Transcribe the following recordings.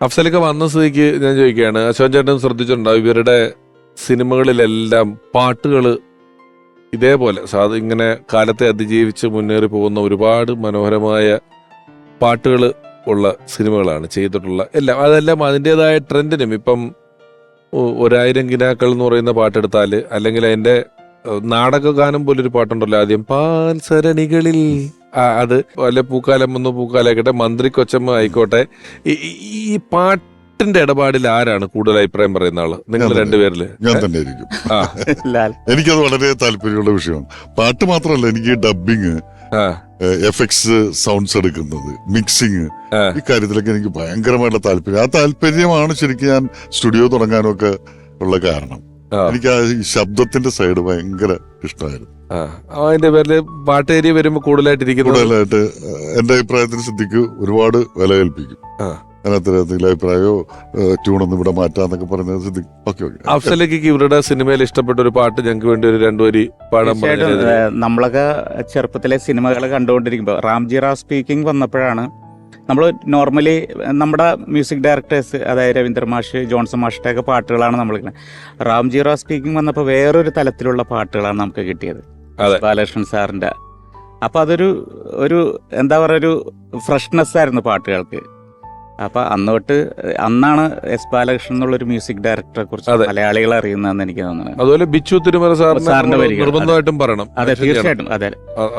അഫ്സലൊക്കെ വന്ന സ്ഥിതിക്ക് ഞാൻ ചോദിക്കുകയാണ് അശോകൻ ചേട്ടൻ ശ്രദ്ധിച്ചിട്ടുണ്ടാവും ഇവരുടെ സിനിമകളിലെല്ലാം പാട്ടുകൾ ഇതേപോലെ സാധ ഇങ്ങനെ കാലത്തെ അതിജീവിച്ച് മുന്നേറി പോകുന്ന ഒരുപാട് മനോഹരമായ പാട്ടുകൾ ഉള്ള സിനിമകളാണ് ചെയ്തിട്ടുള്ള എല്ലാം. അതെല്ലാം അതിന്റെതായ ട്രെൻഡിനും. ഇപ്പം ഒരായിരം ഗിനാക്കൾ എന്ന് പറയുന്ന പാട്ടെടുത്താൽ അല്ലെങ്കിൽ അതിന്റെ നാടകഗാനം നാടക ഗാനം പോലൊരു പാട്ടുണ്ടല്ലോ ആദ്യം പാൽസരണികളിൽ ആ, അത് വല്ല പൂക്കാലം വന്നു പൂക്കാലായിക്കോട്ടെ മന്ത്രി കൊച്ചമ്മ ആയിക്കോട്ടെ ഈ- ഈ പാട്ടിന്റെ ഇടപാടിൽ ആരാണ് കൂടുതൽ അഭിപ്രായം പറയുന്ന ആൾ? നിങ്ങൾ രണ്ടുപേരിൽ? ഞാൻ തന്നെ ആയിരിക്കും ആ. ലാൽ. എനിക്കത് വളരെ താല്പര്യമുള്ള വിഷയമാണ്. പാട്ട് മാത്രമല്ല എനിക്ക് ഡബിങ് ആ. എഫക്ട്സ് സൗണ്ട്സ് എടുക്കുന്നത് മിക്സിങ്. ഈ കാര്യത്തിലൊക്കെ എനിക്ക് ഭയങ്കരമായിട്ടുള്ള താല്പര്യം. ആ താല്പര്യമാണ് ശരിക്കും ഞാൻ സ്റ്റുഡിയോ തുടങ്ങാനൊക്കെ ഉള്ള കാരണം. എനിക്ക് ആ ശബ്ദത്തിന്റെ സൈഡ് ഭയങ്കര ഇഷ്ടമായിരുന്നു. ആ. അതിന്റെ പേരിൽ പാട്ടേരി വരുമ്പോ കൂടുതലായിട്ട് ഏഹ്, എന്റെ അഭിപ്രായത്തിന് സിദ്ധിക്ക് ഒരുപാട് വില കൽപ്പിക്കും ആ. അതിനകത്ത് എന്തെങ്കിലും അഭിപ്രായമോ ട്യൂണൊന്നും ഇവിടെ മാറ്റാന്നൊക്കെ പറയുന്നത് സിദ്ദിഖ് ഓക്കെ ഓക്കെ. അഫ്സലേക്ക് ഇവരുടെ സിനിമയിൽ ഇഷ്ടപ്പെട്ട ഒരു പാട്ട് ഞങ്ങൾക്ക് വേണ്ടി ഒരു രണ്ടുപേരി പാടാൻ നമ്മളൊക്കെ ചെറുപ്പത്തിലെ സിനിമകൾ കണ്ടുകൊണ്ടിരിക്കുമ്പോൾ റാംജി റാവ് സ്പീക്കിംഗ് വന്നപ്പോഴാണ് നമ്മൾ നോർമലി നമ്മുടെ മ്യൂസിക് ഡയറക്ടേഴ്സ് അതായത് രവീന്ദ്ര മാഷ് ജോൺസൺ മാഷിന്റെ ഒക്കെ പാട്ടുകളാണ് നമ്മൾ റാംജി റാവ് സ്പീക്കിംഗ് വന്നപ്പോൾ വേറൊരു തലത്തിലുള്ള പാട്ടുകളാണ് നമുക്ക് കിട്ടിയത്. ബാലകൃഷ്ണൻ സാറിന്റെ അപ്പോൾ അതൊരു ഒരു എന്താ പറയുക ഒരു ഫ്രഷ്നെസ് ആയിരുന്നു പാട്ടുകൾക്ക്. അപ്പൊ അന്ന് തൊട്ട് അന്നാണ് എസ് ബാലകൃഷ്ണൻ എന്നുള്ള ഒരു മ്യൂസിക് ഡയറക്ടറെ കുറിച്ച് മലയാളികൾ അറിയുന്നതെന്ന് എനിക്ക് തോന്നുന്നു അതുപോലെ ബിച്ചു തിരുമല സാറിന് സാറിന്റെ വരികൾ, നിർബന്ധമായിട്ടും പറയണം. അതെ തീർച്ചയായിട്ടും അതെ.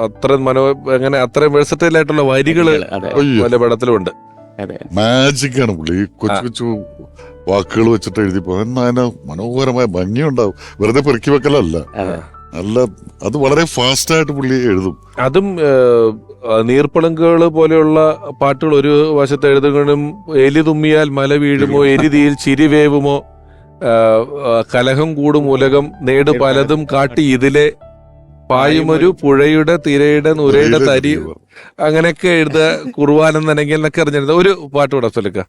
അത്ര മനോ എങ്ങനെ അത്രയും വെഴ്സറ്റൈൽ ആയിട്ടുള്ള വരികൾ പല പടത്തിലുണ്ട്. അതെ. മാജിക് ആണ് പുള്ളി കൊച്ചു കൊച്ചു വാക്കുകൾ വെച്ചിട്ട് എഴുതി പോകും എന്നാൽ മനോഹരമായ ഭംഗിയുണ്ടാവും. വെറുതെ പെറുക്കി വെക്കലല്ല. അതെ. നല്ല അത് വളരെ ഫാസ്റ്റ് ആയിട്ട് പുള്ളി എഴുതും. അതും നീർപ്പളുങ്കുകൾ പോലെയുള്ള പാട്ടുകൾ ഒരു വശത്ത് എഴുതുകയും എലി തുമ്മിയാൽ മല വീഴുമോ എരിതിയിൽ ചിരിവേവുമോ ചിരി വേവുമോ കലഹം കൂടും ഉലകം നേട് പലതും കാട്ടി ഇതിലെ പായുമൊരു പുഴയുടെ തിരയുടെ നുരയുടെ തരി. അങ്ങനെയൊക്കെ എഴുത കുർവാനെന്നല്ലെങ്കിൽ എന്നൊക്കെ അറിഞ്ഞിരുന്നത്. ഒരു പാട്ട് കൂടെ ചൊല്ലുക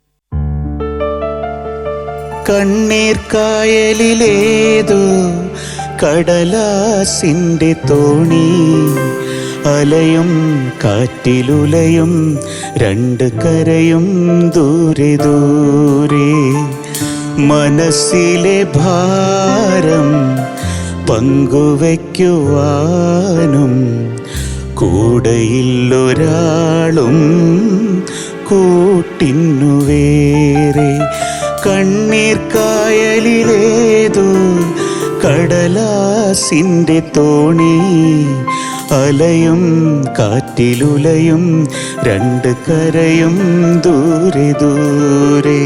കണ്ണീർ കായലിലേതോ കടലാസിന്റെ തോണി അലയും കാറ്റിലുലയും രണ്ട് കരയും ദൂരെ ദൂരെ. മനസ്സിലെ ഭാരം പങ്കുവയ്ക്കുവാനും കൂടെയില്ലൊരാളും കൂട്ടിന്നു വേറെ കണ്ണീർ കായലിലേതോ കടലാസിന്റെ തോണി അലയും കാറ്റിലുലയും രണ്ട് കരയും ദൂരെ ദൂരെ.